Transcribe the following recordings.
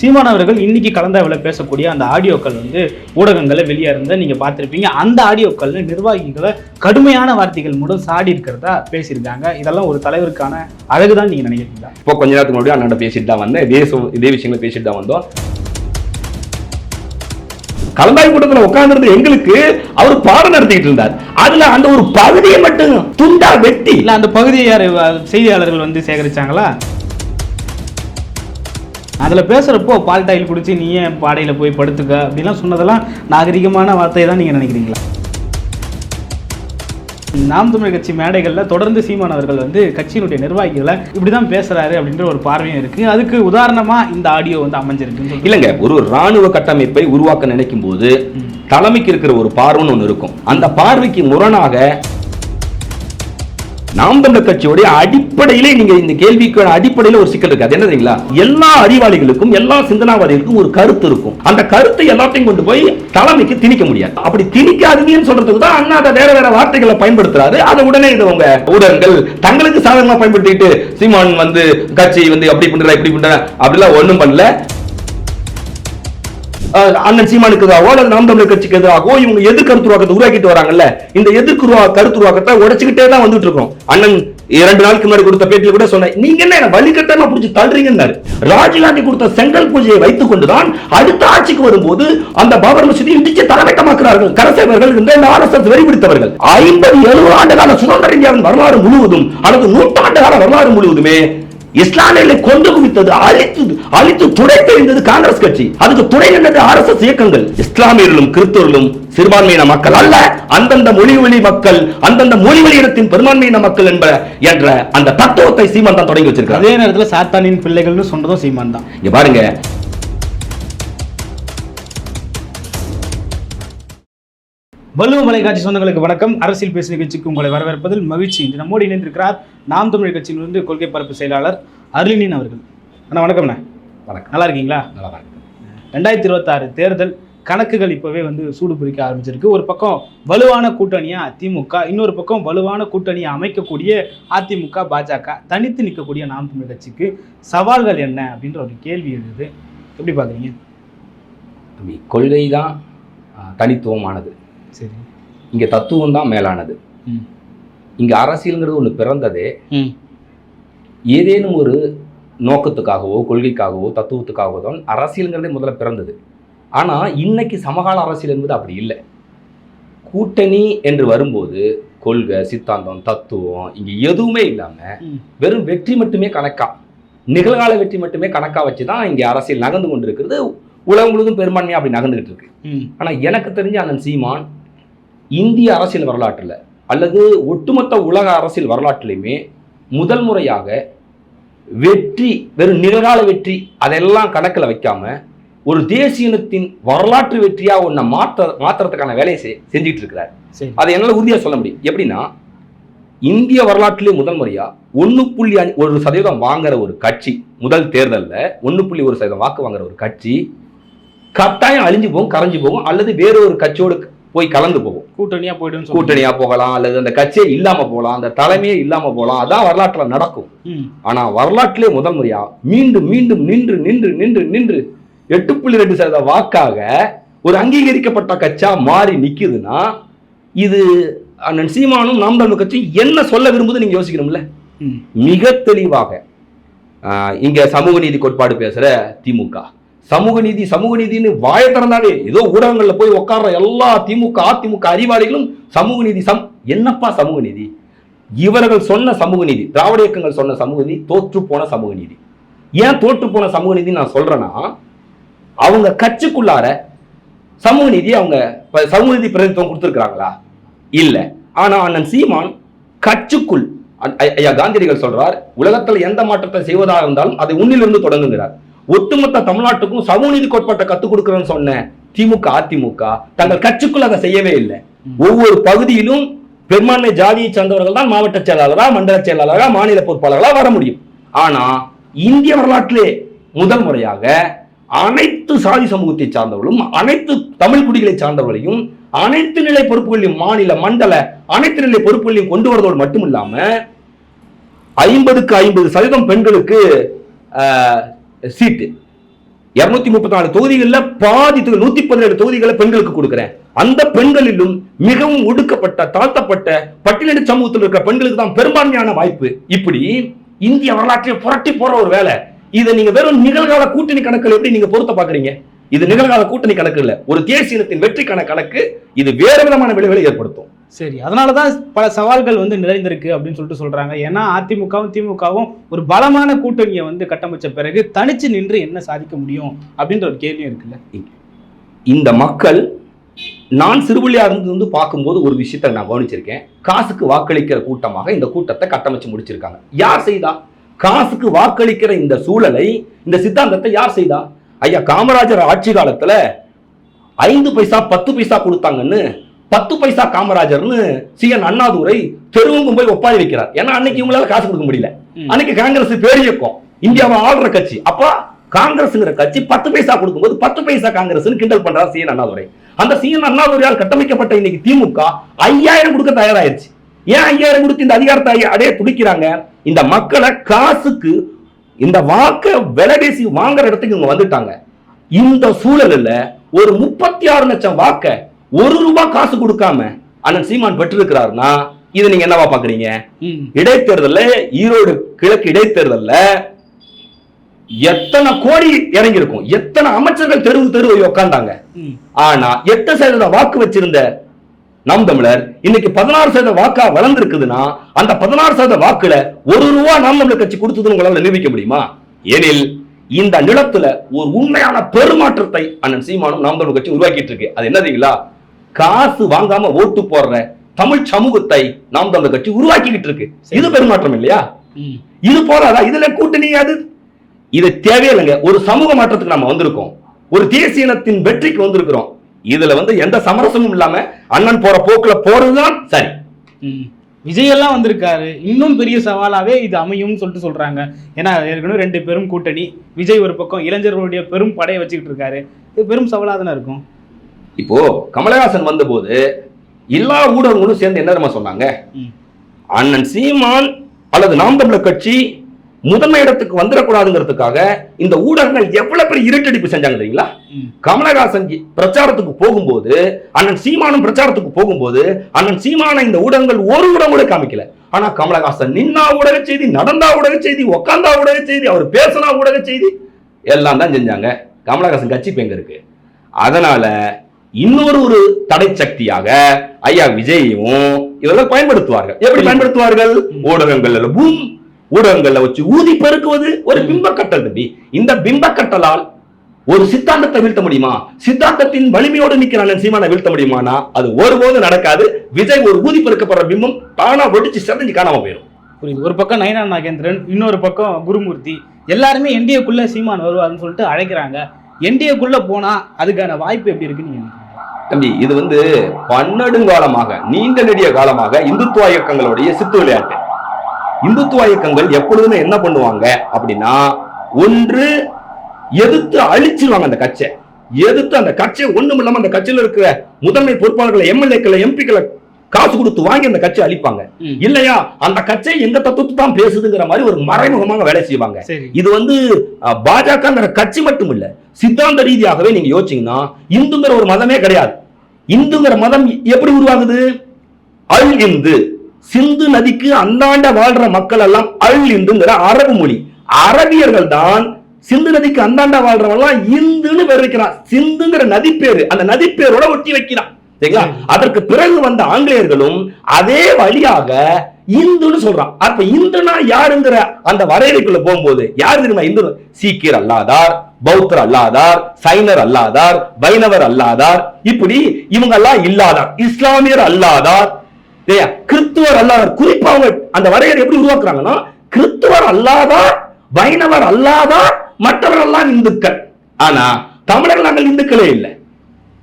சீமான் அவர்கள் இன்னைக்கு கலந்தாவில் பேசக்கூடிய அந்த ஆடியோக்கள் வந்து ஊடகங்களில் வெளியே இருந்த நீங்க பார்த்திருப்பீங்க. அந்த ஆடியோக்கள்ல நிர்வாகிகளை கடுமையான வார்த்தைகள் மூலம் சாடி இருக்கிறதா பேசியிருக்காங்க. இதெல்லாம் ஒரு தலைவருக்கான அழகுதான் நீங்க நினைக்கிறீங்களா? இப்போ கொஞ்ச நேரத்துக்கு முன்னாடி அண்ணன் பேசிட்டு தான் வந்தேன். இதே விஷயங்களை பேசிட்டு தான் வந்தோம். கலந்தாய் கூட்டத்துல உட்கார்ந்திருந்த எங்களுக்கு அவர் பாடம் நடத்திட்டு இருந்தார். அதுல அந்த ஒரு பகுதியை மட்டும் துண்டா வெட்டி இல்ல அந்த பகுதியை யார் செய்தியாளர்கள் வந்து சேகரிச்சாங்களா? அதுல பேசுறப்போ பால் டாயில் குடிச்சு நீ ஏன் பாடையில போய் படுத்துக்க? அப்படிலாம் சொன்னதெல்லாம் நாகரிகமான வார்த்தையை தான் நீங்க நினைக்கிறீங்களா? நாம் தமிழர் கட்சி மேடைகளில் தொடர்ந்து சீமான் அவர்கள் வந்து கட்சியினுடைய நிர்வாகிகளை இப்படிதான் பேசுறாரு அப்படின்ற ஒரு பார்வையும் இருக்கு. அதுக்கு உதாரணமா இந்த ஆடியோ வந்து அமைஞ்சிருக்குன்னு சொல்றீங்க. இல்லைங்க ஒரு ராணுவ கட்டமைப்பை உருவாக்க நினைக்கும் போது தலைமைக்கு இருக்கிற ஒரு பார்வைன்னு ஒன்று இருக்கும். அந்த பார்வைக்கு முரணாக நாம் தமிழர் கட்சியுடைய அடிப்படையிலே நீங்க இந்த கேள்விக்கு அடிப்படையில ஒரு சிக்கல் இருக்கு. அது என்ன தெரியுங்களா? எல்லா அறிவாளிகளுக்கும் எல்லா சிந்தனாவாதிகளுக்கும் ஒரு கருத்து இருக்கும். அந்த கருத்தை எல்லாத்தையும் கொண்டு போய் தலைமைக்கு திணிக்க முடியாது. அப்படி திணிக்காதீங்கன்னு சொல்றதுக்கு தான் அண்ணா அதை வேற வேற வார்த்தைகளை பயன்படுத்துறாரு. அதை உடனே இது உங்க ஊடகங்கள் தங்களுக்கு சாதகமா பயன்படுத்திட்டு சீமான் வந்து கட்சி வந்து அப்படி பண்ற இப்படி பண்ற அப்படிலாம் ஒன்றும் பண்ணல. அண்ணன் சீமானுக்கு எதிராகவோ அல்லது நாம் தமிழர் கட்சிக்கு எதிராகவோ இவங்க எதிர் உருவாக்கத்தை உருவாக்கிட்டு வராங்கல்ல? இந்த எதிர்குருவா கருத்துருவாக்கத்தை உடைச்சுக்கிட்டே தான் வந்துட்டு இருக்கோம். அண்ணன் இரண்டு நாளுக்கு முன்னாடி கொடுத்த பேட்டியில கூட சொன்னேன் நீங்க என்ன என்ன வழிகட்டமா புடிச்சு தள்ளுறீங்கன்னாரு. ராஜீவ்காந்தி கொடுத்த செங்கல் பூஜையை வைத்துக் கொண்டுதான் அடுத்த ஆட்சிக்கு வரும்போது அந்த பாபர் மசூதி இடிச்சு தலைமைட்டமாக்குறார்கள் கரசேவர்கள் இந்த ஆர் எஸ் எஸ் வெறிபிடித்தவர்கள் ஐம்பது எழுபது ஆண்டு கால சுதந்திர இந்தியாவின் வரலாறு முழுவதும் அல்லது நூற்றாண்டு கால வரலாறு முழுவதுமே இஸ்லாமியர்களை கொண்டு குவித்தது அழித்து அழித்து துடைத்தெறிந்தது காங்கிரஸ் கட்சி. அதுக்கு துணை நின்றது ஆர்எஸ்எஸ் இயக்கங்கள். இஸ்லாமியர்களும் கிறிஸ்தவர்களும் சிறுபான்மையின மக்கள் அல்ல. அந்தந்த மொழி வழி மக்கள் அந்தந்த மொழி வழி இனத்தின் பெரும்பான்மையின மக்கள் என்ப என்ற அந்த தத்துவத்தை சீமான் தான் தொடங்கி வச்சிருக்காரு அதே நேரத்துல சாத்தானின் பிள்ளைகள்னு சொன்னதும் சீமான் தான். இங்க பாருங்க வள்ளுவ மலைக்காட்சி சொந்தங்களுக்கு வணக்கம். அரசியல் பேசு நிகழ்ச்சிக்கு உங்களை வரவேற்பதில் மகிழ்ச்சி. இன்று நம்மோடு இணைந்திருக்கிறார் நாம் தமிழர் கட்சியிலிருந்து கொள்கை பரப்பு செயலாளர் அருளினின் அவர்கள். அண்ணா வணக்கம்ண்ணா. வணக்கம். நல்லா இருக்கீங்களா? நல்லா வணக்கம். ரெண்டாயிரத்தி இருபத்தாறு தேர்தல் கணக்குகள் இப்போவே வந்து சூடு பிடிக்க ஆரம்பிச்சிருக்கு. ஒரு பக்கம் வலுவான கூட்டணியா திமுக இன்னொரு பக்கம் வலுவான கூட்டணியை அமைக்கக்கூடிய அதிமுக பாஜக தனித்து நிற்கக்கூடிய நாம் தமிழர் கட்சிக்கு சவால்கள் என்ன அப்படின்ற ஒரு கேள்வி எழுது. எப்படி பார்க்குறீங்க? கொள்கை தான் தனித்துவமானது. சரி. இங்க தத்துவம் தான் மேலானது. இங்க அரசியல்ங்கிறது ஒண்ணு பிறந்ததே ஏதேனும் ஒரு நோக்கத்துக்காகவோ கொள்கைக்காகவோ தத்துவத்துக்காகவோ தான் அரசியலுங்கிறதே முதல்ல பிறந்தது. ஆனால் இன்னைக்கு சமகால அரசியல் என்பது அப்படி இல்லை. கூட்டணி என்று வரும்போது கொள்கை சித்தாந்தம் தத்துவம் இங்கே எதுவுமே இல்லாமல் வெறும் வெற்றி மட்டுமே கணக்கா. நிகழ்கால வெற்றி மட்டுமே கணக்கா வச்சு தான் இங்கே அரசியல் நகர்ந்து கொண்டு இருக்கிறது உலகம் முழுவதும் பெரும்பான்மையாக அப்படி நகர்ந்துகிட்டு இருக்கு. ஆனால் எனக்கு தெரிஞ்ச அண்ணன் சீமான் இந்திய அரசியல் வரலாற்றில் அல்லது ஒட்டுமொத்த உலக அரசியல் வரலாற்றிலையுமே முதல் முறையாக வெற்றி வெறும் நிகழ்கால வெற்றி அதெல்லாம் கணக்கில் வைக்காம ஒரு தேசிய இனத்தின் வரலாற்று வெற்றியா ஒன்றை மாற்ற மாத்துறதுக்கான வேலையை செஞ்சுட்டு இருக்கிறார் அதை என்னால் உறுதியாக சொல்ல முடியும். எப்படின்னா இந்திய வரலாற்றிலே முதல் முறையா ஒன்று புள்ளி அஞ்சு- ஒரு சதவீதம் வாங்குற ஒரு கட்சி முதல் தேர்தலில் ஒன்று புள்ளி ஒரு சதவீதம் வாக்கு வாங்குற ஒரு கட்சி கட்டாயம் அழிஞ்சு போகும் கரைஞ்சு போகும் அல்லது வேற ஒரு கட்சியோடு போய் கலந்து போகும். கூட்டணியா போயிடும் கூட்டணியா போகலாம் அல்லது அந்த கட்சியே இல்லாம போகலாம் அந்த தலைமையே இல்லாம போகலாம் அதான் வரலாற்றுல நடக்கும். ஆனா வரலாற்றிலே முதல் முறையா மீண்டும் மீண்டும் நின்று நின்று நின்று நின்று எட்டு புள்ளி ரெண்டு சதவீத வாக்காக ஒரு அங்கீகரிக்கப்பட்ட கட்சியா மாறி நிக்குதுன்னா இது அண்ணன் சீமானும் நாம் தமிழ் கட்சி என்ன சொல்ல விரும்புது நீங்க யோசிக்கணும்ல. மிக தெளிவாக இங்க சமூக நீதி கோட்பாடு பேசுற திமுக. சமூக நீதி சமூக நீதின்னு வாய திறந்தாலே ஏதோ ஊடகங்களில் போய் உட்கார்ற எல்லா திமுக அதிமுக அறிவாளிகளும் சமூக நீதி சம் என்னப்பா சமூக நீதி? இவர்கள் சொன்ன சமூக நீதி திராவிட இயக்கங்கள் சொன்ன சமூக நீதி தோற்று போன சமூக நீதி. ஏன் தோற்று போன சமூக நீதி நான் சொல்றேன்னா அவங்க கட்சிக்குள்ளார சமூக நீதி அவங்க ப- சமூக நீதி பிரதிநிதித்துவம் கொடுத்துருக்காங்களா இல்லை. ஆனால் அண்ணன் சீமான் கட்சிக்குள் ஐயா காந்தியடிகள் சொல்றார் உலகத்தில் எந்த மாற்றத்தை செய்வதாக இருந்தாலும் அதை உன்னிலிருந்து தொடங்குகிறார் ஒட்டுமொத்த தமிழ்நாட்டுக்கும் சமூக நீதி கோட்பாட்டை கத்துக் கொடுக்கிறேன்னு சொன்ன திமுக அதிமுக தங்கள் கட்சிக்குள் அதை செய்யவே இல்லை. ஒவ்வொரு பகுதியிலும் பெரும்பான்மை ஜாதியை சார்ந்தவர்கள் தான் மாவட்ட செயலாளரா மண்டல செயலாளரா மாநில பொறுப்பாளர்களா வர முடியும். ஆனா இந்திய வரலாற்றிலே முதல் முறையாக அனைத்து சாதி சமூகத்தை சார்ந்தவர்களும் அனைத்து தமிழ் குடிகளை சார்ந்தவர்களையும் அனைத்து நிலை பொறுப்புகளையும் மாநில மண்டல அனைத்து நிலை பொறுப்புகளையும் கொண்டு வரதோடு மட்டும் இல்லாம ஐம்பதுக்கு ஐம்பது சதவீதம் பெண்களுக்கு சீட்டு. இருநூத்தி முப்பத்தி நாலு தொகுதிகளில் பாதி தொகுதி நூத்தி பதினேழு தொகுதிகளை பெண்களுக்கு கொடுக்குறேன். அந்த பெண்களிலும் மிகவும் ஒடுக்கப்பட்ட தாழ்த்தப்பட்ட பட்டியலிட சமூகத்தில் இருக்கிற பெண்களுக்கு தான் பெரும்பான்மையான வாய்ப்பு. இப்படி இந்திய வரலாற்றை புரட்டி போற ஒரு வேலை. இதை நீங்க வெறும் நிகழ்கால கூட்டணி கணக்கில் எப்படி நீங்க பொருத்த பாக்குறீங்க? இது நிகழ்கால கூட்டணி கணக்கு இல்ல. ஒரு தேசியத்தின் வெற்றிக்கான கணக்கு. இது வேற விதமான விளைவுகளை ஏற்படுத்தும். சரி அதனால தான் பல சவால்கள் வந்து நிறைந்திருக்கு அப்படின்னு சொல்லிட்டு சொல்கிறாங்க ஏன்னா அதிமுகவும் திமுகவும் ஒரு பலமான கூட்டணியை வந்து கட்டமைச்ச பிறகு தனிச்சு நின்று என்ன சாதிக்க முடியும் அப்படின்ற ஒரு கேள்வியும் இருக்குல்ல? இந்த மக்கள் நான் சிறுபிள்ளையா இருந்து வந்து பார்க்கும்போது ஒரு விஷயத்தை நான் கவனிச்சிருக்கேன். காசுக்கு வாக்களிக்கிற கூட்டமாக இந்த கூட்டத்தை கட்டமைச்சு முடிச்சிருக்காங்க. யார் செய்தா? காசுக்கு வாக்களிக்கிற இந்த சூழலை இந்த சித்தாந்தத்தை யார் செய்தா? ஐயா காமராஜர் ஆட்சி காலத்தில் ஐந்து பைசா பத்து பைசா கொடுத்தாங்கன்னு பத்து பைசா காமராஜர்னு சி என் அண்ணாதுரை தெருவுக்கும் போய் ஒப்பாரி வைக்கிறார். ஏன்னா அன்னைக்கு இவங்களால காசு கொடுக்க முடியல. அன்னைக்கு காங்கிரஸ் பேரியக்கம் இந்தியாவை ஆள்ற கட்சி. அப்ப காங்கிரஸ்ங்கிற கட்சி பத்து பைசா கொடுக்கும்போது பத்து பைசா காங்கிரஸ் கிண்டல் பண்றார் சி என் அண்ணாதுரை. அந்த சி என் அண்ணாதுரையால் கட்டமைக்கப்பட்ட இன்னைக்கு திமுக ஐயாயிரம் கொடுக்க தயாராயிருச்சு. ஏன் ஐயாயிரம் கொடுத்து இந்த அதிகாரத்தை அடைய துடிக்கிறாங்க? இந்த மக்களை காசுக்கு இந்த வாக்க விலை பேசி வாங்குற இடத்துக்கு இவங்க வந்துட்டாங்க. இந்த சூழல்ல ஒரு முப்பத்தி ஆறு லட்சம் வாக்க ஒரு ரூபாய் காசு கொடுக்காம அண்ணன் சீமான் பெற்றிருக்கிறாருன்னா இதை நீங்க என்னவா பாக்குறீங்க இடைத்தேர்தல்ல ஈரோடு கிழக்கு இடைத்தேர்தல்ல எத்தனை கோடி இறங்கி இருக்கும் எத்தனை அமைச்சர்கள் தெருவு தெருவு உட்கார்ந்தாங்க ஆனா எட்டு சதவீத வாக்கு வச்சிருந்த நாம் தமிழர் இன்னைக்கு பதினாறு சதவீத வாக்கா வளர்ந்திருக்குதுன்னா அந்த பதினாறு சதவீத வாக்குல ஒரு ரூபா நாம் தமிழர் கட்சி கொடுத்ததுன்னு உங்களால நிரூபிக்க முடியுமா? எனில் இந்த நிலத்துல ஒரு உண்மையான பெருமாற்றத்தை அண்ணன் சீமானும் நாம் தமிழர் கட்சி உருவாக்கிட்டு இருக்கு. அது என்ன தெரியுங்களா? காசு வாங்காம ஓட்டு போடுற தமிழ் சமூகத்தை நாம் தமிழர் கட்சி உருவாக்கிக்கிட்டு இருக்கு. இது பெருமாற்றம் இல்லையா? இது போறாதா இதுல கூட்டணி அது. இது தேவையில்லைங்க ஒரு சமூக மாற்றத்துக்கு நம்ம வந்திருக்கோம். ஒரு தேசிய இனத்தின் வெற்றிக்கு வந்திருக்கிறோம். இதுல வந்து எந்த சமரசமும் இல்லாம அண்ணன் போற போக்குல போறதுதான் சரி. ம். விஜய் எல்லாம் வந்திருக்காரு. இன்னும் பெரிய சவாலாவே இது அமையும்னு சொல்லிட்டு சொல்றாங்க. ஏன்னா ஏற்கனவே ரெண்டு பெரும் கூட்டணி. விஜய் ஒரு பக்கம் இளைஞர்களுடைய பெரும் படையை வச்சுக்கிட்டு இருக்காரு. இது பெரும் சவாலாக தானே இருக்கும்? இப்போ கமலஹாசன் வந்தபோது எல்லா ஊடகங்களும் சேர்ந்து என்ன தெரியுமா சொன்னாங்க. அண்ணன் சீமான் அல்லது நாம் தமிழர் கட்சி முதன்மை இடத்துக்கு வந்துடக்கூடாதுங்கிறதுக்காக இந்த ஊடகங்கள் எவ்வளவு பெரிய இருட்டடிப்பு செஞ்சாங்க தெரியுங்களா. கமலஹாசன் பிரச்சாரத்துக்கு போகும்போது அண்ணன் சீமானும் பிரச்சாரத்துக்கு போகும்போது அண்ணன் சீமான இந்த ஊடகங்கள் ஒரு ஊடகம் கூட காமிக்கல. ஆனா கமலஹாசன் நின்னா ஊடக செய்தி நடந்தா ஊடக செய்தி உக்காந்தா ஊடக செய்தி அவர் பேசினா ஊடக செய்தி எல்லாம் தான் செஞ்சாங்க. கமலஹாசன் கட்சி இப்ப எங்க இருக்கு? அதனால இன்னொரு ஒரு தடை சக்தியாக ஐயா விஜயையும் இதெல்லாம் பயன்படுத்துவார்கள். எப்படி பயன்படுத்துவார்கள்? ஊடகங்கள்ல பூம் ஊடகங்கள்ல வச்சு ஊதி பெருக்குவது ஒரு பிம்பக்கட்டல் தம்பி. இந்த பிம்பக்கட்டலால் ஒரு சித்தாந்தத்தை வீழ்த்த முடியுமா? சித்தாந்தத்தின் வலிமையோடு நிக்கிற அண்ணன் சீமானை வீழ்த்த முடியுமானா? அது ஒருபோதும் நடக்காது. விஜய் ஒரு ஊதி பெருக்கப்படுற பிம்பம் தானா வெடிச்சு செதஞ்சு காணாம போயிடும். புரியுது. ஒரு பக்கம் நயனா நாகேந்திரன் இன்னொரு பக்கம் குருமூர்த்தி. எல்லாருமே என்டிஏக்குள்ள சீமான் வருவாருன்னு சொல்லிட்டு அழைக்கிறாங்க. என்டிஏக்குள்ள போனா அதுக்கான வாய்ப்பு எப்படி இருக்குன்னு தம்பி இது வந்து பன்னெடுங்காலமாக நீண்ட நெடிய காலமாக இந்துத்துவ இயக்கங்களுடைய சித்து விளையாட்டு. இந்துத்துவ இயக்கங்கள் எப்பொழுதுமே என்ன பண்ணுவாங்க அப்படின்னா ஒன்று எதிர்த்து அழிச்சிருவாங்க அந்த கட்சியை. எதிர்த்து அந்த கட்சியை ஒண்ணும் இல்லாம அந்த கட்சியில இருக்கிற முதன்மை பொறுப்பாளர்களை எம்எல்ஏக்களை எம்பிக்களை காசு கொடுத்து வாங்கி அந்த கட்சியை அழிப்பாங்க. இல்லையா? அந்த கட்சி எங்க தத்துவத்தை தான் பேசுதுங்கிற மாதிரி ஒரு மறைமுகமாக வேலை செய்வாங்க. இது வந்து பாஜகங்கிற கட்சி மட்டும் இல்ல சித்தாந்த ரீதியாகவே நீங்க யோசிச்சீங்கன்னா இந்துங்கிற ஒரு மதமே கிடையாது. இந்துங்கிற மதம் எப்படி உருவாகுது? அல் இந்து. சிந்து நதிக்கு அந்தாண்ட வாழ்ற மக்கள் எல்லாம் அல் இந்துங்கிற அரபு மொழி. அரபியர்கள் தான் சிந்து நதிக்கு அந்தாண்ட வாழ்றவங்க இந்துன்னு பேர் வைக்கிறான். சிந்துங்கிற நதி பேரு அந்த நதி பேரோட ஒட்டி வைக்கிறான். சரிங்களா? அதற்கு பிறகு வந்த ஆங்கிலேயர்களும் அதே வழியாக இந்துன்னு சொல்றான். அப்ப இந்துனா யாருங்கிற அந்த வரையறைக்குள்ள போகும்போது யார் தெரியுமா? இந்து சீக்கியர் அல்லாதார் பௌத்தர் அல்லாதார் சைனர் அல்லாதார் வைணவர் அல்லாதார். இப்படி இவங்க எல்லாம் இல்லாதார் இஸ்லாமியர் அல்லாதார். இல்லையா? கிறிஸ்துவர் அல்லாதார். குறிப்பா அவங்க அந்த வரையறை எப்படி உருவாக்குறாங்கன்னா கிறிஸ்துவர் அல்லாதார் வைணவர் அல்லாதார் மற்றவர் எல்லாம் இந்துக்கள். ஆனா தமிழர்கள் நாங்கள் இந்துக்களே இல்லை.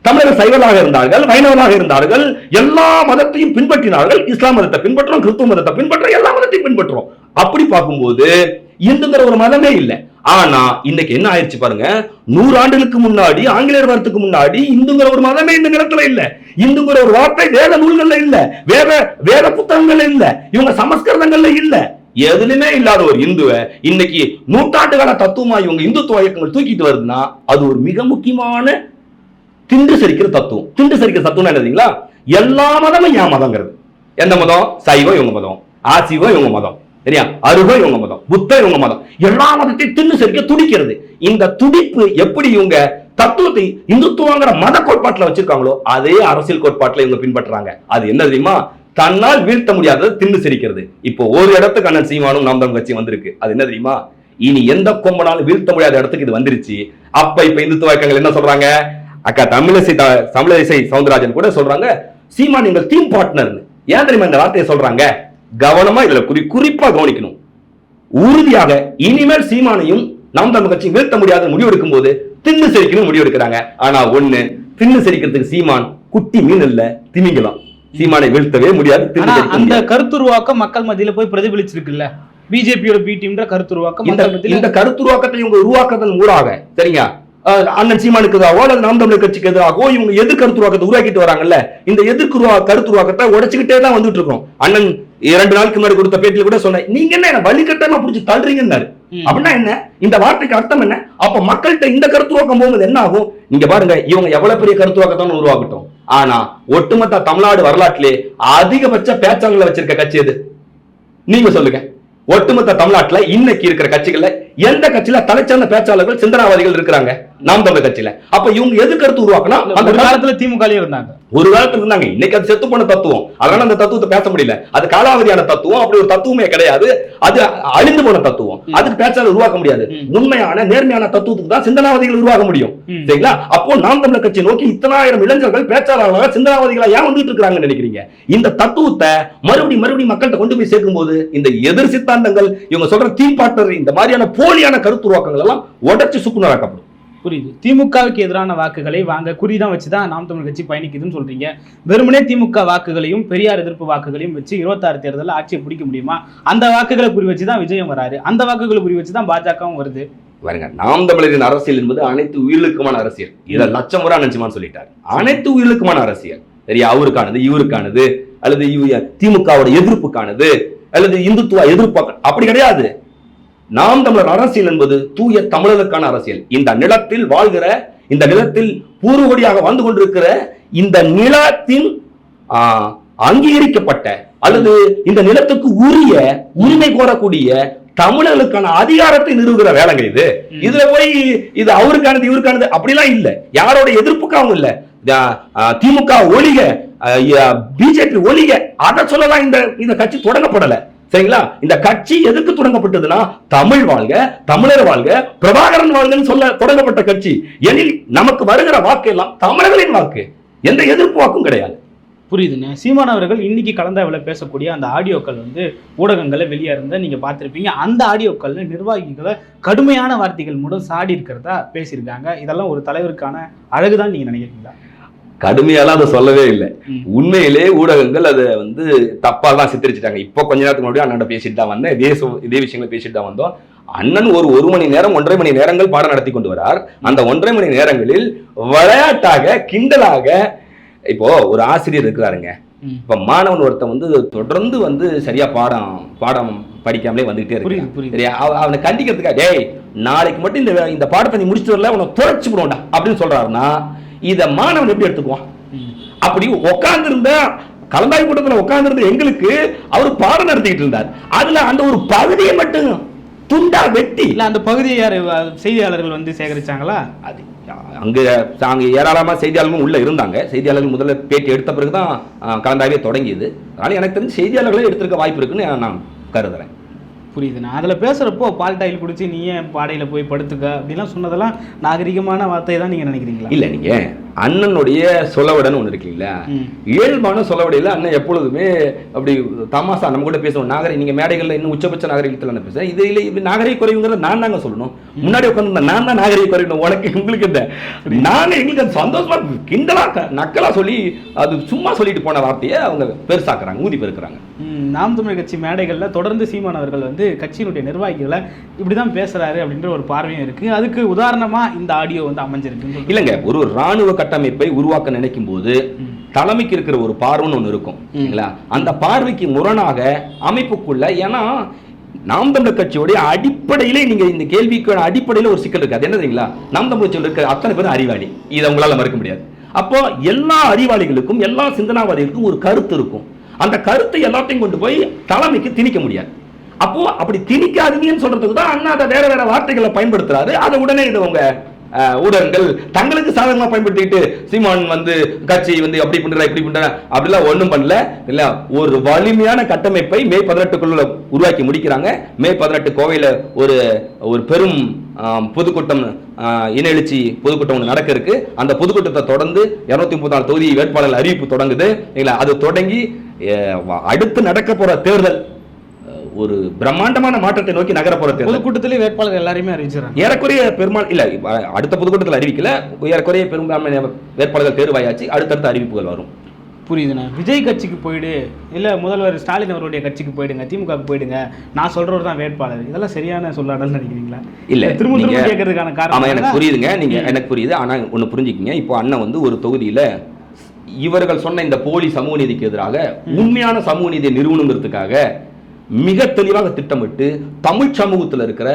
தமிழர் சைவர்களாக இருந்தார்கள் வைணவராக இருந்தார்கள் எல்லா மதத்தையும் பின்பற்றினார்கள். இஸ்லாம் மதத்தை பின்பற்றோம் கிறிஸ்துவ மதத்தை பின்பற்றோம் எல்லா மதத்தையும் பின்பற்றோம் அப்படி பார்க்கும்போது இந்துங்கிற ஒரு மதமே இல்லை. ஆனா இன்னைக்கு என்ன ஆயிடுச்சு பாருங்க? நூறு ஆண்டுகளுக்கு முன்னாடி ஆங்கிலேயர் வரத்துக்கு முன்னாடி இந்துங்கிற ஒரு மதமே இந்த நிலத்துல இல்ல. இந்துங்கிற ஒரு வார்த்தை வேத நூல்கள்ல இல்ல. வேத வேத புத்தகங்கள்ல இல்ல. இவங்க சமஸ்கிருதங்கள்ல இல்ல. எதுலுமே இல்லாத ஒரு இந்துவை இன்னைக்கு நூற்றாண்டுகால தத்துவமா இவங்க இந்துத்துவ இயக்கங்கள் தூக்கிட்டு வருதுன்னா அது ஒரு மிக முக்கியமான திண்டு சரிக்கிற தத்துவம். திண்டு சரிக்கிற தத்துவம் என்னதுங்களா எல்லா மதமும் என் மதங்கிறது எந்த மதம்? சைவம் இவங்க மதம். ஆசிவம் இவங்க மதம். சரியா? அருகம் இவங்க மதம். புத்தம் இவங்க மதம். எல்லா மதத்தையும் திண்டு சரிக்க துடிக்கிறது. இந்த துடிப்பு எப்படி இவங்க தத்துவத்தை இந்துத்துவங்கிற மத கோட்பாட்டுல வச்சிருக்காங்களோ அதே அரசியல் கோட்பாட்டுல இவங்க பின்பற்றுறாங்க. அது என்ன தெரியுமா? தன்னால் வீழ்த்த முடியாதது தின்னு சிரிக்கிறது. இப்போ ஒரு இடத்துக்கு அண்ணன் சீமானும் நாம் தமிழ் கட்சி வந்திருக்கு. அது என்ன தெரியுமா? இனி எந்த கொம்பனாலும் வீழ்த்த முடியாத இடத்துக்கு இது வந்துருச்சு. அப்ப இப்ப இந்துத்துவ இயக்கங்கள் என்ன சொல்றாங்க? அக்கா தமிழிசை தமிழிசை சவுந்தரராஜன் கூட சொல்றாங்க சீமான் எங்கள் டீம் பார்ட்னர்னு ஏன் தெரியுமா இந்த வார்த்தையை சொல்றாங்க? கவனமா இதுல குறி குறிப்பா கவனிக்கணும். உறுதியாக இனிமேல் சீமானையும் நாம் தமிழ் கட்சி வீழ்த்த முடியாத முடிவு எடுக்கும் போது தின்னு செரிக்கணும் முடிவு எடுக்கிறாங்க. ஆனா ஒண்ணு தின்னு செரிக்கிறதுக்கு சீமான் குட்டி மீன் இல்ல திமிங்கலாம். சீமானை வீழ்த்தவே முடியாது அந்த. கருத்துருவாக்கம் மக்கள் மத்தியில போய் பிரதிபலிச்சிருக்குல்ல. பிஜேபியோட பி டீம்ன்ற கருத்துருவாக்கம் இந்த கருத்துருவாக்கத்தை இவங்க உருவாக்குறதன் ஊடாக சரிங்க அண்ணன் சீமானுக்கு எதிராகவோ அல்லது நாம் தமிழர் கட்சிக்கு எதிராகவோ இவங்க எதிர் கருத்துருவாக்கத்தை உருவாக்கிட்டு வராங்கல்ல? இந்த எதிர்குருவா கருத்துருவாக்கத்தை உடைச்சுக்கிட்டே தான் வந்துட்டு இருக்கோம் அண்ணன் இரண்டு நாளுக்கு முன்னாடி கொடுத்த பேட்டியில கூட சொன்னேன் நீங்க என்ன என்ன வலிக்கட்டமா புடிச்சு தள்ளுறீங்கன்னாரு. அப்படின்னா என்ன? இந்த வார்த்தைக்கு அர்த்தம் என்ன? அப்ப மக்கள்கிட்ட இந்த கருத்துருவாக்கம் போகும்போது என்ன ஆகும்? நீங்க பாருங்க இவங்க எவ்வளவு பெரிய கருத்துருவாக்கத்தான் உருவாக்கட்டும் ஆனா ஒட்டுமொத்த தமிழ்நாடு வரலாற்றிலே அதிகபட்ச பேச்சாளர்களை வச்சிருக்க கட்சி எது? நீங்க சொல்லுங்க. ஒட்டுமொத்த தமிழ்நாட்டுல இன்னைக்கு இருக்கிற கட்சிகள்ல எந்த கட்சியில தலைச்சிறந்த பேச்சாளர்கள் சிந்தனாவாதிகள் இருக்கிறாங்க? நாம் தமிழர் கட்சியில. அப்ப இவங்க எது கருத்து உருவாக்கணும் அந்த காலத்துல திமுக இருந்தாங்க. ஒரு காலத்துல இருந்தாங்க. இன்னைக்கு அது செத்து போன தத்துவம். அதனால அந்த தத்துவத்தை பேச முடியல. அது காலாவதியான தத்துவம். அப்படி ஒரு தத்துவமே கிடையாது. அது அழிந்து போன தத்துவம். அதுக்கு பேச்சாளர் உருவாக்க முடியாது. உண்மையான நேர்மையான தத்துவத்துக்கு தான் சிந்தனாவாதிகள் உருவாக்க முடியும். சரிங்களா? அப்போ நாம் தமிழர் கட்சி நோக்கி இத்தனாயிரம் இளைஞர்கள் பேச்சாளர்களாக சிந்தனாவாதிகளா ஏன் வந்துட்டு இருக்காங்கன்னு நினைக்கிறீங்க? இந்த தத்துவத்தை மறுபடியும் மறுபடியும் மக்கள்கிட்ட கொண்டு போய் சேர்க்கும் போது இந்த எதிர் சித்தாந்தங்கள் இவங்க சொல்ற தீம் பார்ட்னர் இந்த மாதிரியான போலியான கருத்துருவாக்கங்கள் எல்லாம் உடைச்சு சுக்குநராக்கப்படும். புரியுது. திமுகவுக்கு எதிரான வாக்குகளை வாங்க குறிதான் வச்சுதான் நாம் தமிழ் கட்சி பயணிக்குதுன்னு சொல்றீங்க. வெறுமனே திமுக வாக்குகளையும் பெரியார் எதிர்ப்பு வாக்குகளையும் வச்சு இருபத்தாறு தேர்தலில் ஆட்சியை பிடிக்க முடியுமா? அந்த வாக்குகளை குறி வச்சு தான் விஜயம் வராரு. அந்த வாக்குகளை குறி வச்சு தான் பாஜகவும் வருது. பாருங்க நாம் தமிழரின் அரசியல் என்பது அனைத்து உயிர்களுக்குமான அரசியல். இதை லட்சம் முறை அனஞ்சிமான் சொல்லிட்டார். அனைத்து உயிர்களுக்குமான அரசியல். சரியா அவருக்கானது இவருக்கானது அல்லது திமுகவோட எதிர்ப்புக்கானது அல்லது இந்துத்துவ எதிர்ப்பு அப்படி கிடையாது. நாம் தமிழர் அரசியல் என்பது தூய தமிழருக்கான அரசியல். இந்த நிலத்தில் வாழ்கிற இந்த நிலத்தில் பூர்வகுடியாக வந்து கொண்டிருக்கிற இந்த நிலத்தின் அங்கீகரிக்கப்பட்ட அல்லது இந்த நிலத்துக்கு உரிய உரிமை கோரக்கூடிய தமிழர்களுக்கான அதிகாரத்தை நிறுவுகிற வேலைங்க இது. இதுல போய் இது அவருக்கானது இவருக்கானது அப்படிலாம் இல்ல. யாரோட எதிர்ப்புக்காகவும் இல்ல. திமுக ஒழிக பிஜேபி ஒழிக. அதை சொல்லலாம் இந்த இந்த கட்சி தொடங்கப்படல. சரிங்களா? இந்த கட்சி எதுக்கு தொடங்கப்பட்டதுன்னா தமிழ் வாழ்க தமிழர் வாழ்க பிரபாகரன் வாழ்கன்னு சொல்ல தொடங்கப்பட்ட கட்சி. எனில் நமக்கு வருகிற வாக்கு எல்லாம் தமிழர்களின் வாக்கு. எந்த எதிர்ப்பு வாக்கும் கிடையாது. புரியுதுங்க. சீமான் அவர்கள் இன்னைக்கு கலந்தாவில் பேசக்கூடிய அந்த ஆடியோக்கள் வந்து ஊடகங்களில் வெளியே இருந்த நீங்கள் பார்த்துருப்பீங்க. அந்த ஆடியோக்கள் நிர்வாகிகளை கடுமையான வார்த்தைகள் மூலம் சாடி இருக்கிறதா பேசியிருக்காங்க. இதெல்லாம் ஒரு தலைவருக்கான அழகுதான் நீங்கள் நினைக்கிறீங்களா? கடுமையாலாம் அதை சொல்லவே இல்லை. உண்மையிலே ஊடகங்கள் அதை வந்து தப்பா தான் சித்தரிச்சிட்டாங்க. இப்போ கொஞ்ச நேரத்துக்கு முன்னாடி அண்ணன் பேசிட்டு தான் வந்தேன். இதே இதே விஷயங்களை பேசிட்டு தான் வந்தோம். அண்ணன் ஒரு ஒரு மணி நேரம் ஒன்றரை மணி நேரங்கள் பாடம் நடத்தி கொண்டு வரார். அந்த ஒன்றரை மணி நேரங்களில் விளையாட்டாக கிண்டலாக இப்போ ஒரு ஆசிரியர் இருக்கிறாருங்க. இப்ப மாணவன் ஒருத்தன் வந்து தொடர்ந்து வந்து சரியா பாடம் பாடம் படிக்காமலே வந்துகிட்டே இருக்கு சரியா? அவ- அவனை கண்டிக்கிறதுக்கா டேய் நாளைக்கு மட்டும் இந்த இந்த பாடத்தை நீ முடிச்சுட்டு வரல உன்னை துடைச்சு விடுவோம்டா அப்படின்னு சொல்றாருன்னா இத மாணவன் எப்படி எடுத்துக்குவான். அப்படி உட்கார்ந்திருந்த கலந்தாய் கூட்டத்துல உட்கார்ந்திருந்த எங்களுக்கு அவர் பாடம் நடத்திக்கிட்டு இருந்தார். அதுல அந்த ஒரு பகுதியை மட்டும் துண்டா வெட்டி இல்ல அந்த பகுதியை யாரு செய்தியாளர்கள் வந்து சேகரிச்சாங்களா? அது அங்க அங்க ஏராளமா செய்தியாளர்களும் உள்ள இருந்தாங்க. செய்தியாளர்கள் முதல்ல பேட்டி எடுத்த பிறகுதான் ஆ, கலந்தாய்வே தொடங்கியது. அதனால எனக்கு தெரிஞ்சு செய்தியாளர்களே எடுத்திருக்க வாய்ப்பு இருக்குன்னு நான் கருதுறேன். புரியுதுண்ணா. அதில் பேசுகிறப்போ பால் டாயில் குடிச்சு நீ ஏன் பாடையில் போய் படுத்துக்க? அப்படிலாம் சொன்னதெல்லாம் நாகரிகமான வார்த்தை தான் நீங்கள் நினைக்கிறீங்களா? இல்லை நீங்கள் அண்ணனுடைய சொலவடன்னு ஒண்ணு இருக்குல்ல ம். இயல்பான சொலவடையில அண்ணன் எப்பொழுதுமே அப்படி தமாசா நம்ம கூட பேசுவோம் நாகரிக நீங்க மேடைகள்ல இன்னும் உச்சபட்ச நாகரிகத்தில் நான் பேசுறேன் இது இல்லை இப்படி நாகரிக குறைவுங்கிறத நான் தாங்க சொல்லணும் முன்னாடி உட்காந்து நான் தான் நாகரிக குறைவு உனக்கு உங்களுக்கு இந்த நாங்க எங்களுக்கு அது சந்தோஷமா இருக்கு. கிண்டலா க- நக்கலா சொல்லி அது சும்மா சொல்லிட்டு போன வார்த்தையை அவங்க பெருசாக்குறாங்க ஊதி பெருக்குறாங்க நாம் தமிழர் கட்சி மேடைகளில் தொடர்ந்து சீமான் அவர்கள் வந்து கட்சியினுடைய நிர்வாகிகளை இப்படி தான் பேசுகிறாரு அப்படின்ற ஒரு பார்வையும் இருக்குது அதுக்கு உதாரணமாக இந்த ஆடியோ வந்து அமைஞ்சிருக்குன்னு சொல்றீங்க. இல்லைங்க ஒரு ராணுவ கட்டமைப்பை உருவாக்க நினைக்கும் போது. தலைமைக்கு இருக்கிற ஒரு பார்வைன்னு ஒன்று இருக்கும் ம். சரிங்களா அந்த பார்வைக்கு முரணாக அமைப்புக்குள்ள ஏன்னா நாம் தமிழர் கட்சியோடைய அடிப்படையிலே நீங்க இந்த கேள்விக்கான அடிப்படையில ஒரு சிக்கல் இருக்கு. அது என்ன தெரியுங்களா? நாம் தமிழர் கட்சியில் இருக்க அத்தனை பேரும் அறிவாளி. இதை உங்களால மறுக்க முடியாது. அப்போ எல்லா அறிவாளிகளுக்கும் எல்லா சிந்தனாவாதிகளுக்கும் ஒரு கருத்து இருக்கும். அந்த கருத்தை எல்லாத்தையும் கொண்டு போய் தலைமைக்கு திணிக்க முடியாது. அப்போ அப்படி திணிக்காதீங்கன்னு சொல்றதுக்கு தான் அண்ணா அதை வேற வேற வார்த்தைகளை பயன்படுத்துறாரு. அதை உடனே இது உங்க ஊடகங்கள் தங்களுக்கு சாதகமாக பயன்படுத்திட்டு சீமான் வந்து கட்சி வந்து அப்படி பண்ற இப்படி பண்ற அப்படிலாம் ஒன்றும் பண்ணல. இல்ல ஒரு வலிமையான கட்டமைப்பை மே பதினெட்டுக்குள்ள உருவாக்கி முடிக்கிறாங்க. மே பதினெட்டு கோவையில ஒரு ஒரு பெரும் பொதுக்கூட்டம் இனெழுச்சி இன எழுச்சி பொதுக்கூட்டம் ஒன்று நடக்க இருக்கு. அந்த பொதுக்கூட்டத்தை தொடர்ந்து இருநூத்தி முப்பத்தி நாலு தொகுதி வேட்பாளர் அறிவிப்பு தொடங்குது. இல்லை அது தொடங்கி அடுத்து நடக்க போற தேர்தல். ஒரு பிரம்மாண்டமான மாற்றத்தை நோக்கி நகர போற தேர்தல் பொதுக்கூட்டத்திலே வேட்பாளர் எல்லாரையுமே அறிவிச்சிடறாங்க. ஏறக்குறைய பெரும்பால் இல்ல அடுத்த பொதுக்கூட்டத்தில் அறிவிக்கல ஏறக்குறைய பெரும்பான்மை வேட்பாளர்கள் தேர்வாயாச்சு அடுத்தடுத்த அறிவிப்புகள் வரும். புரியுதுண்ணா. விஜய் கட்சிக்கு போயிடு இல்ல முதல்வர் ஸ்டாலின் அவருடைய கட்சிக்கு போயிடுங்க திமுகவுக்கு போயிடுங்க நான் சொல்றவர் தான் வேட்பாளர். இதெல்லாம் சரியான சொல்லாடல் நினைக்கிறீங்களா? இல்ல திரும்ப கேட்கறதுக்கான காரணம் எனக்கு புரியுதுங்க நீங்க எனக்கு புரியுது ஆனா ஒண்ணு புரிஞ்சுக்கிங்க. இப்போ அண்ணன் வந்து ஒரு தொகுதியில இவர்கள் சொன்ன இந்த போலி சமூக நீதிக்கு எதிராக உண்மையான சமூக நீதியை நிறுவனங்கிறதுக்காக மிக தெளிவாக திட்டமிட்டு தமிழ் சமூகத்தில் இருக்கிற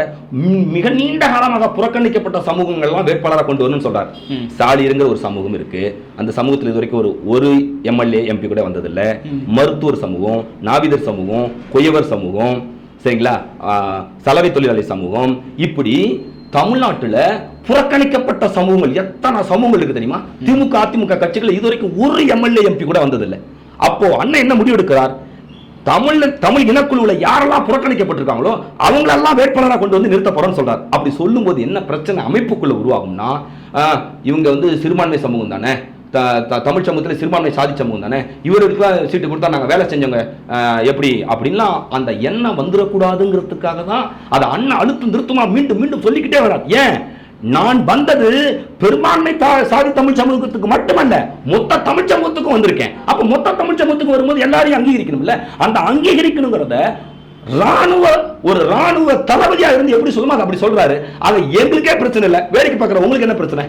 மிக நீண்ட காலமாக புறக்கணிக்கப்பட்ட சமூகங்கள்லாம் வேட்பாளராக கொண்டு வரணும்னு சொல்றாரு. சாலியருங்கிற ஒரு சமூகம் இருக்கு. அந்த சமூகத்தில் இது வரைக்கும் ஒரு ஒரு எம்எல்ஏ எம்பி கூட வந்ததில்ல. மருத்துவர் சமூகம் நாவிதர் சமூகம் கொயவர் சமூகம் சரிங்களா? சலவை தொழிலாளி சமூகம். இப்படி தமிழ்நாட்டுல புறக்கணிக்கப்பட்ட சமூகங்கள் எத்தனை சமூகங்கள் இருக்கு தெரியுமா? திமுக அதிமுக கட்சிகள் இதுவரைக்கும் ஒரு எம்எல்ஏ எம்பி கூட வந்ததில்லை. அப்போ அண்ணன் என்ன முடிவு தமிழ் தமிழ் இனக்குழுவில் யாரெல்லாம் புறக்கணிக்கப்பட்டிருக்காங்களோ அவங்களெல்லாம் வேட்பாளராக கொண்டு வந்து நிறுத்த போறோம்னு சொல்றாரு. அப்படி சொல்லும்போது என்ன பிரச்சனை அமைப்புக்குள்ள உருவாகும்னா இவங்க வந்து சிறுபான்மை சமூகம் தானே. த த- தமிழ் சமூகத்தில் சிறுபான்மை சாதி சமூகம் தானே. இவர்களுக்குலாம் சீட்டு கொடுத்தா நாங்கள் வேலை செஞ்சவங்க எப்படி? அப்படின்லாம் அந்த எண்ணம் வந்துடக்கூடாதுங்கிறதுக்காக தான் அதை அண்ணன் அழுத்தம் திருத்தமாக மீண்டும் மீண்டும் சொல்லிக்கிட்டே வராது ஏன்? நான் வந்தது பெரும்பான்மை சாதி தமிழ் சமூகத்துக்கு மட்டுமல்ல மொத்த தமிழ் சமூகத்துக்கும் வந்திருக்கேன். அப்ப மொத்த தமிழ் சமூகத்துக்கு வரும்போது எல்லாரையும் அங்கீகரிக்கணும்ல? அந்த அங்கீகரிக்கணுங்கிறத ராணுவ ஒரு ராணுவ தளபதியா இருந்து எப்படி சொல்லுமோ அதை அப்படி சொல்றாரு. அது எங்களுக்கே பிரச்சனை இல்லை. வேடிக்கை பார்க்குற உங்களுக்கு என்ன பிரச்சனை?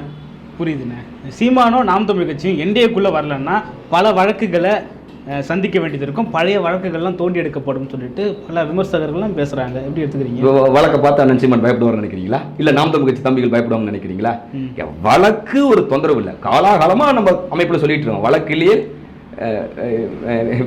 புரியுதுண்ணே. சீமானோ நாம் தமிழ் கட்சியும் என்டிஏக்குள்ளே வரலன்னா பல வழக்குகளை சந்திக்க வேண்டியது இருக்கும். பழைய வழக்குகள்லாம் தோண்டி எடுக்கப்படும் சொல்லிட்டு பல விமர்சகர்கள்லாம் பேசுறாங்க. எப்படி எடுத்துக்கிறீங்க? வழக்கை பார்த்து சீமான் பயப்படுவார்னு நினைக்கிறீங்களா? இல்ல நாம் தமிழ் கட்சி தம்பிகள் பயப்படுவாங்கன்னு நினைக்கிறீங்களா? வழக்கு ஒரு தொந்தரவு இல்லை. காலாகாலமா நம்ம அமைப்புல சொல்லிட்டு இருக்கோம். வழக்கிலேயே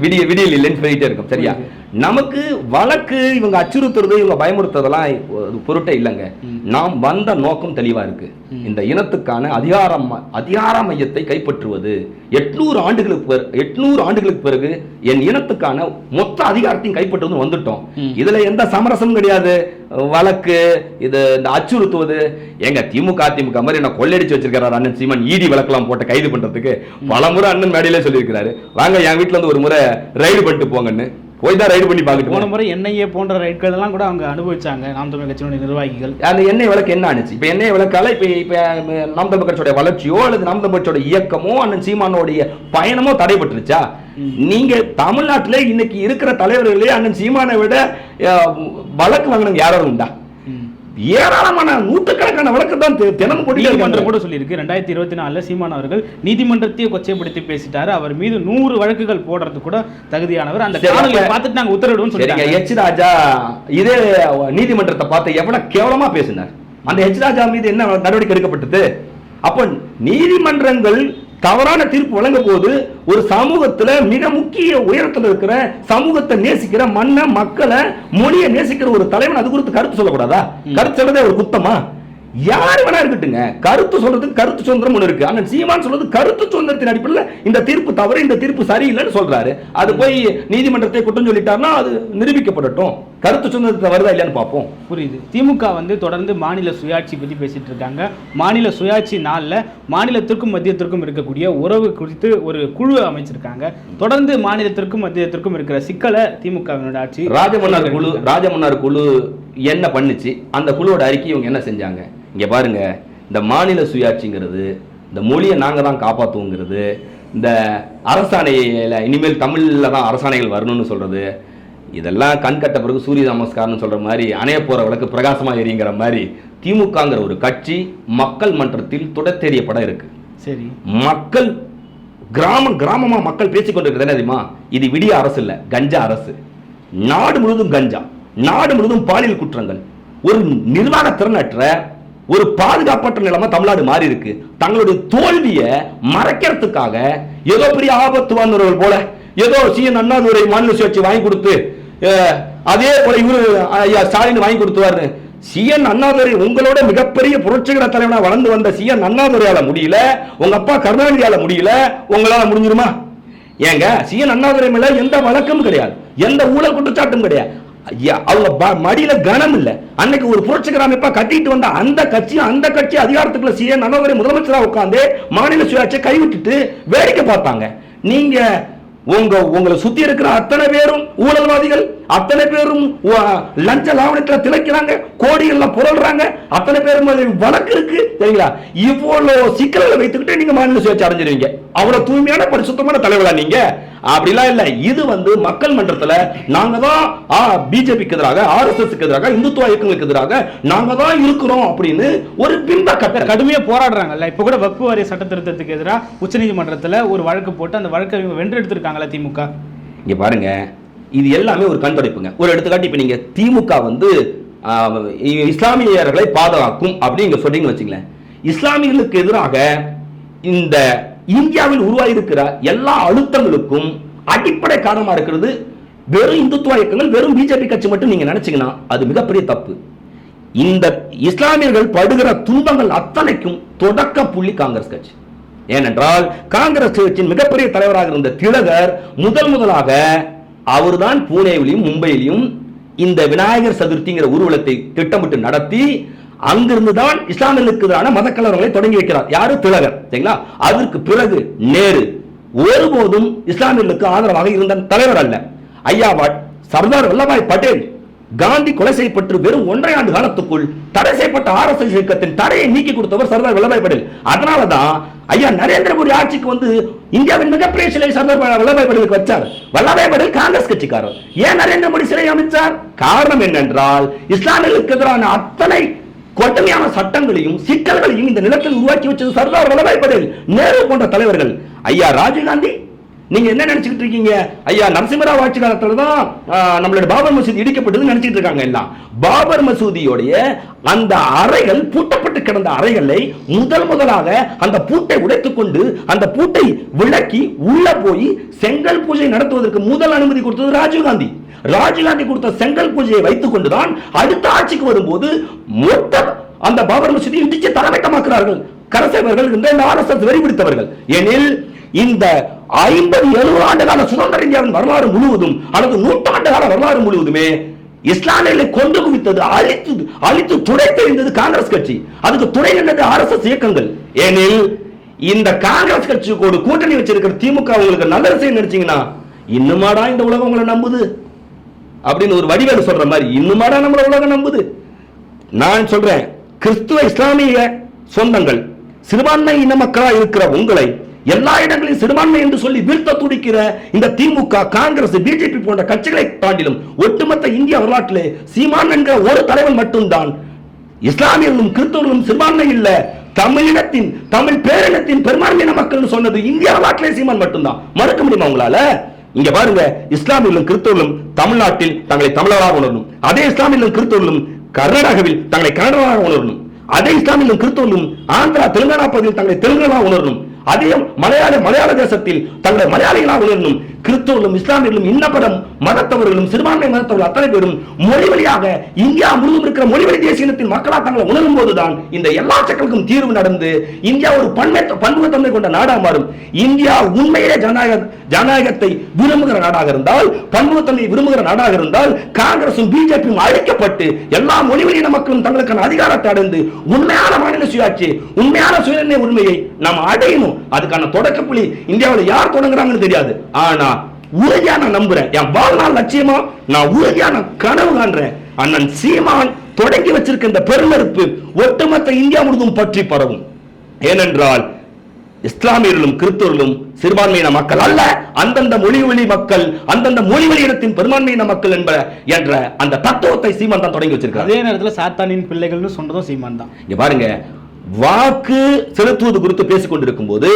விடிய விடியல் இல்லைன்னு சொல்லிட்டே இருக்கும். சரியா? நமக்கு வழக்கு இவங்க அச்சுறுத்துறது இவங்க பயமுறுத்துறதெல்லாம் பொருட்டே இல்லைங்க. நாம் வந்த நோக்கம் தெளிவா இருக்கு. இந்த இனத்துக்கான அதிகாரம் அதிகார மையத்தை கைப்பற்றுவது. எட்நூறு ஆண்டுகளுக்கு பிற- எட்நூறு ஆண்டுகளுக்கு பிறகு என் இனத்துக்கான மொத்த அதிகாரத்தையும் கைப்பற்றுவது வந்துட்டோம். இதுல எந்த சமரசமும் கிடையாது. வழக்கு இது இந்த அச்சுறுத்துவது. எங்க திமுக அதிமுக மாதிரி என்ன கொள்ளடிச்சு வச்சிருக்காரு அண்ணன் சீமான் ஈடி வழக்கெல்லாம் போட்டு கைது பண்றதுக்கு. பல முறை அண்ணன் மேடையிலே சொல்லியிருக்கிறாரு. வாங்க என் வீட்டுல இருந்து ஒரு முறை ரைடு பண்ணிட்டு போங்கன்னு. போய் தான் ரைடு பண்ணி பார்க்கட்டு போன முறை என்ஐஏ போன்ற ரைட்கள் எல்லாம் கூட அவங்க அனுபவிச்சாங்க. நாம் தமிழ் கட்சியினுடைய நிர்வாகிகள். அந்த எண்ணெய் விளக்கு என்ன ஆனிச்சு இப்ப எண்ணெய் விளக்கால இப்ப இப்ப நாம் தமிழ் கட்சியோட வளர்ச்சியோ அல்லது நாம் தமிழ் கட்சியோட இயக்கமோ அண்ணன் சீமானோடைய பயணமோ தடைபட்டுருச்சா. நீங்க தமிழ்நாட்டுல இன்னைக்கு இருக்கிற தலைவர்களே அண்ணன் சீமானை விட வழக்கு வாங்கினவங்க யாராவது உண்டா. ஏராளமான நூற்றுக்கணக்கான வழக்கு தான் தி- தினமும் போட்டு நீதிமன்றம் கூட சொல்லியிருக்கு. ரெண்டாயிரத்தி இருபத்தி நாலுல சீமான் அவர்கள் நீதிமன்றத்தையே கொச்சைப்படுத்தி பேசிட்டாரு. அவர் மீது நூறு வழக்குகள் போடுறது கூட தகுதியானவர். அந்த காணொலியை பார்த்துட்டு நாங்க உத்தரவிடுவோம் சொல்லிட்டாங்க. எச் ராஜா இதே நீதிமன்றத்தை பார்த்து எவ்வளவு கேவலமா பேசினார். அந்த எச் ராஜா மீது என்ன நடவடிக்கை எடுக்கப்பட்டது? அப்போ நீதிமன்றங்கள் தவறான தீர்ப்பு வழங்க போது ஒரு சமூகத்துல மிக முக்கிய உயரத்துல இருக்கிற சமூகத்தை நேசிக்கிற மண்ணை மக்களை மொழியை நேசிக்கிற ஒரு தலைவன் அது குறித்து கருத்து சொல்லக்கூடாதா? கருத்து சொல்றதே ஒரு குத்தமா? யார் வேணா இருக்கட்டுங்க. கருத்து சொல்றதுக்கு கருத்து சுதந்திரம் ஒண்ணு இருக்கு. ஆனா சீமான் சொல்றது கருத்து சுதந்திரத்தின் அடிப்படையில் இந்த தீர்ப்பு தவறு இந்த தீர்ப்பு சரியில்லைன்னு சொல்றாரு. அது போய் நீதிமன்றத்தை குற்றம் சொல்லிட்டாருன்னா அது நிரூபிக்கப்படட்டும். கருத்து சுதந்திரத்தை வருதா இல்லையான்னு பார்ப்போம். புரியுது. திமுக வந்து தொடர்ந்து மாநில சுயாட்சி பற்றி பேசிட்டு இருக்காங்க. மாநில சுயாட்சி நாளில் மாநிலத்திற்கும் மத்தியத்திற்கும் இருக்கக்கூடிய உறவு குறித்து ஒரு குழு அமைச்சிருக்காங்க. தொடர்ந்து மாநிலத்திற்கும் மத்தியத்திற்கும் இருக்கிற சிக்கலை திமுகவினோட ஆட்சி ராஜமன்னார் குழு ராஜமன்னார் குழு என்ன பண்ணுச்சு? அந்த குழுவோட அறிக்கை இவங்க என்ன செஞ்சாங்க? இங்க பாருங்க. இந்த மாநில சுயாட்சிங்கிறது இந்த மொழியை நாங்க தான் காப்பாற்றுவோங்கிறது இந்த அரசாணையில இனிமேல் தமிழ்ல தான் அரசாணைகள் வரணும்னு சொல்றது இதெல்லாம் கண் கட்ட பிறகு சூரிய நமஸ்காரம்னு சொல்ற மாதிரி அணைய போற விளக்கு பிரகாசமா எரியுங்கிற மாதிரி திமுகங்கிற ஒரு கட்சி மக்கள் மன்றத்தில் துடத்தெறியப்பட இருக்கு. சரி. மக்கள் கிராமம் கிராமமா மக்கள் பேசிக் கொண்டிருக்கிறது என்ன தெரியுமா? இது விடிய அரசு இல்ல கஞ்சா அரசு. நாடு முழுவதும் கஞ்சா நாடு முழுவதும் பாலியல் குற்றங்கள். ஒரு நிர்வாக திறனற்ற ஒரு பாதுகாப்பற்ற நிலைமை தமிழ்நாடு மாறி இருக்கு. தங்களுடைய தோல்வியை மறைக்கிறதுக்காக ஏதோ பெரிய ஆபத்து வந்தவர்கள் போல ஏதோ சிஎன் அண்ணாதுரை மாநில சுயாட்சி வாங்கி கொடுத்து அதே போல இவரு ஐயா ஸ்டாலின் வாங்கி கொடுத்துவாரு சிஎன் அண்ணாதுரை உங்களோட மிகப்பெரிய புரட்சிகர தலைவனா வளர்ந்து வந்த சிஎன் அண்ணாதுரையால முடியல உங்க அப்பா கருணாநிதியால முடியல உங்களால முடிஞ்சிருமா? ஏங்க சிஎன் அண்ணாதுரை மேல எந்த வழக்கமும் கிடையாது எந்த ஊழல் குற்றச்சாட்டும் கிடையாது. ஐயா அவங்க மடியில கனம் இல்ல. அன்னைக்கு ஒரு புரட்சிகர அமைப்பா கட்டிட்டு வந்த அந்த கட்சி அந்த கட்சி அதிகாரத்துக்குள்ள சிஎன் அண்ணாதுரை முதலமைச்சரா உட்காந்து மாநில சுயாட்சியை கைவிட்டுட்டு வேடிக்கை பார்த்தாங்க நீங்க உங்க உங்களை சுத்தி இருக்கிற அத்தனை பேரும் ஊழல்வாதிகள் அத்தனை பேரும் லஞ்ச லாவணத்தில் திளைக்கிறாங்க கோடிகள்ல புரள்றாங்க அத்தனை பேரும் வழக்கு இருக்கு சரிங்களா? இவ்வளவு சிக்கல்களை வைத்துக்கிட்டு நீங்க மாநில சுயாட்சி அடைஞ்சிருவீங்க. அவ்வளவு தூய்மையான பரிசுத்தமான தலைவரா நீங்க. அப்படிலாம் இல்ல. இது வந்து மக்கள் மன்றத்துல நாங்க தான் பிஜேபிக்கு எதிராக ஆர்எஸ்எஸ் எதிராக இந்துத்துவ இயக்கங்களுக்கு எதிராக நாங்க தான் இருக்கிறோம் அப்படின்னு ஒரு பிம்ப கட்ட கடுமையா போராடுறாங்கல்ல. இப்ப கூட வக்பு வாரிய சட்ட திருத்தத்துக்கு எதிராக உச்சநீதிமன்றத்துல ஒரு வழக்கு போட்டு அந்த வழக்கை இவங்க வென்றெடுத்திருக்காங்களா திமுக? இங்க பாருங்க. இது எல்லாமே ஒரு கண்துடைப்புங்க. ஒரு எடுத்துக்காட்டு இப்ப நீங்க திமுக வந்து இஸ்லாமியர்களை பாதுகாக்கும் அப்படின்னு நீங்க சொன்னீங்க வச்சுங்களேன் இஸ்லாமியர்களுக்கு எதிராக இந்த இந்தியாவில் உருவாகியிருக்கிற எல்லா அழுத்தங்களுக்கும் அடிப்படை காரணமாக இருக்கிறது வெறும் இந்துத்துவ இயக்கங்கள் வெறும் பிஜேபி கட்சி மட்டும் நீங்க நினைச்சீங்கன்னா அது மிகப்பெரிய தப்பு. இந்த இஸ்லாமியர்கள் படுகிற துன்பங்கள் அத்தனைக்கும் தொடக்க புள்ளி காங்கிரஸ் கட்சி. ஏனென்றால் காங்கிரஸ் கட்சியின் மிகப்பெரிய தலைவராக இருந்த திலகர் முதல் முதலாக அவர்தான் பூனேவிலையும் மும்பையிலையும் இந்த விநாயகர் சதுர்த்திங்கிற ஊர்வலத்தை திட்டமிட்டு நடத்தி அங்கிருந்து தான் இஸ்லாமியர்களுக்கு எதிரான மதக்கலவரங்களை தொடங்கி வைக்கிறார். யாரு? திலகர். சரிங்களா? அதற்கு பிறகு நேரு. ஒருபோதும் இஸ்லாமியர்களுக்கு ஆதரவாக இருந்த தலைவர் அல்ல. ஐயாவாட் சர்தார் வல்லபாய் பட்டேல் காந்தி கொலை செய்யப்பட்டு வெறும் ஒன்றரை ஆண்டு காலத்துக்குள் தடை செய்யப்பட்ட ஆர்எஸ்எஸ் இயக்கத்தின் தடையை நீக்கி கொடுத்தவர் சர்தார் வல்லபாய் பட்டேல். அதனால தான் ஐயா நரேந்திர மோடி ஆட்சிக்கு வந்து இந்தியாவின் மிகப்பெரிய சிலை சர்தார் வல்லபாய் பட்டேலுக்கு வச்சார். வல்லபாய் பட்டேல் காங்கிரஸ் கட்சிக்காரர். ஏன் நரேந்திர மோடி சிலை அமைச்சார்? காரணம் என்னென்றால் இஸ்லாமியர்களுக்கு எதிரான அத்தனை கொடுமையான சட்டங்களையும் சிக்கல்களையும் இந்த நிலத்தில் உருவாக்கி வச்சது சர்தார் வல்லபாய் பட்டேல் நேரு போன்ற தலைவர்கள். ஐயா ராஜீவ்காந்தி நீங்க என்ன நினைச்சுக்கிட்டு இருக்கீங்க? ஐயா நரசிம்மராவ் ஆட்சி காலத்துல தான் நம்மளோட நம்மளுடைய பாபர் மசூதி இடிக்கப்பட்டது நினைச்சிட்டு இருக்காங்க எல்லாம். பாபர் மசூதியோடைய அந்த அறைகள் பூட்டப்பட்டு கிடந்த அறைகளை முதல் முதலாக அந்த பூட்டை உடைத்துக்கொண்டு அந்த பூட்டை விளக்கி உள்ள போய் செங்கல் பூஜை நடத்துவதற்கு முதல் அனுமதி கொடுத்தது ராஜீவ்காந்தி ராஜீவ்காந்தி கொடுத்த செங்கல் பூஜையை வைத்துக் கொண்டுதான் அடுத்த ஆட்சிக்கு வரும்போது மொத்த அந்த பாபர் மசூதியை இடிச்சு தலைமைட்டமாக்குறார்கள் கரசேவர்கள் இந்த ஆர்எஸ்எஸ் வெறிபிடித்தவர்கள் எனில் இந்த ஐம்பது எழுபது ஆண்டு கால சுதந்திர இந்தியாவின் வரலாறு முழுவதும் அல்லது நூற்றாண்டு கால வரலாறு முழுவதுமே இஸ்லாமியர்களை கொண்டு குவித்தது அழித்து அழித்து துடைத்தெறிந்தது காங்கிரஸ் கட்சி. அதுக்கு துணை நின்றது ஆர்எஸ்எஸ் இயக்கங்கள். ஏனில் இந்த காங்கிரஸ் கட்சியோடு கூட்டணி வச்சிருக்கிற திமுக உங்களுக்கு நல்ல செய்ய நினைச்சீங்கன்னா இன்னுமாடா இந்த உலகம் உங்களை நம்புது? அப்படின்னு ஒரு வடிவேலு சொல்ற மாதிரி இன்னுமாடா நம்மள உலகம் நம்புது? நான் சொல்றேன் கிறிஸ்துவ இஸ்லாமிய சொந்தங்கள் சிறுபான்மை இன மக்களா இருக்கிற உங்களை எல்லா இடங்களையும் சிறுபான்மை என்று சொல்லி வீழ்த்த துடிக்கிற இந்த திமுக காங்கிரஸ் பிஜேபி போன்ற கட்சிகளை தாண்டிலும் ஒட்டுமொத்த இந்திய வரலாற்றிலே சீமான் என்கிற ஒரு தலைவன் மட்டும்தான். இஸ்லாமியர்களும் கிறிஸ்தவர்களும் சிறுபான்மை இல்ல. தமிழினத்தின் தமிழ் பேரினத்தின் பெரும்பான்மையின மக்கள் சொன்னது இந்திய வரலாற்றிலே சீமான் மட்டும்தான். மறுக்க முடியுமா உங்களால? இங்க பாருங்க இஸ்லாமியர்களும் கிறிஸ்தவர்களும் தமிழ்நாட்டில் தங்களை தமிழராக உணரணும். அதே இஸ்லாமியர்களும் கிறிஸ்தவர்களும் கர்நாடகாவில் தங்களை கன்னடராக உணரணும். அதே இஸ்லாமியர்களும் கிறிஸ்தவர்களும் ஆந்திரா தெலுங்கானா பகுதியில் தங்களை தெலுங்கானா உணரணும். அதே மலையாள மலையாள தேசத்தில் தங்களை மலையாளிகளாக உணரணும். கிறிஸ்தவர்களும் இஸ்லாமியர்களும் இன்னப்படம் மதத்தவர்களும் சிறுபான்மை மதத்தவர்கள் அத்தனை பேரும் மொழி வழியாக இந்தியா முழுவதும் இருக்கிற மொழி வழி தேசியத்தின் மக்களா தங்களை உணரும் போதுதான் இந்த எல்லா சிக்கலுக்கும் தீர்வு நடந்து இந்தியா ஒரு பன்மை பன்முகத்தன்மை கொண்ட நாடா மாறும். இந்தியா உண்மையிலே ஜனநாயக ஜனநாயகத்தை விரும்புகிற நாடாக இருந்தால் பன்முகத்தன்மையை விரும்புகிற நாடாக இருந்தால் காங்கிரசும் பிஜேபியும் அழிக்கப்பட்டு எல்லா மொழி வழியின மக்களும் தங்களுக்கான அதிகாரத்தை அடைந்து உண்மையான மாநில சுயாட்சி உண்மையான சுயநிர்ணய உரிமையை நாம் அடையணும். அதுக்கான தொடக்க புள்ளி இந்தியாவில் யார் தொடங்குறாங்கன்னு தெரியாது. ஆனா உறுதியா நான் நம்புறேன். என் வாழ்நாள் லட்சியமா நான் உறுதியான கனவு காண்றேன். அண்ணன் சீமான் தொடங்கி வச்சிருக்க இந்த பெருநெருப்பு ஒட்டுமொத்த இந்தியா முழுவதும் பற்றி பரவும். ஏனென்றால் இஸ்லாமியர்களும் கிறிஸ்தவர்களும் சிறுபான்மையின மக்கள் அல்ல அந்தந்த மொழி வழி மக்கள் அந்தந்த மொழி வழி இடத்தின் பெரும்பான்மையின மக்கள் என்ப என்ற அந்த தத்துவத்தை சீமான் தான் தொடங்கி வச்சிருக்காரு. அதே நேரத்துல சாத்தானின் பிள்ளைகள்னு சொன்னதும் சீமான் தான். இங்க பாருங்க வாக்கு செலுத்துவது குறித்து பேசிக் கொண்டிருக்கும் போது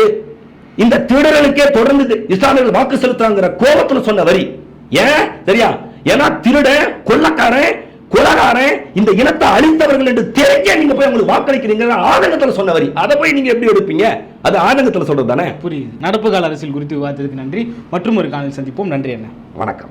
இந்த திருடர்களுக்கே தொடர்ந்து இஸ்லாமியர்கள் வாக்கு செலுத்தாங்கிற கோபத்துல சொன்ன வரி. ஏன்? சரியா? ஏன்னா திருடன் கொள்ளக்காரன் கொலகாரன் இந்த இனத்தை அழித்தவர்கள் என்று தெரிஞ்சே நீங்க போய் அவங்களுக்கு வாக்களிக்கிறீங்க ஆதங்கத்துல சொன்ன வரி. அதை போய் நீங்க எப்படி எடுப்பீங்க? அது ஆதங்கத்துல சொல்றது தானே புரியுது. நடப்பு கால அரசியல் குறித்து விவாதத்துக்கு நன்றி. மற்றும் ஒரு காலையில் சந்திப்போம். நன்றி அண்ணா. வணக்கம்.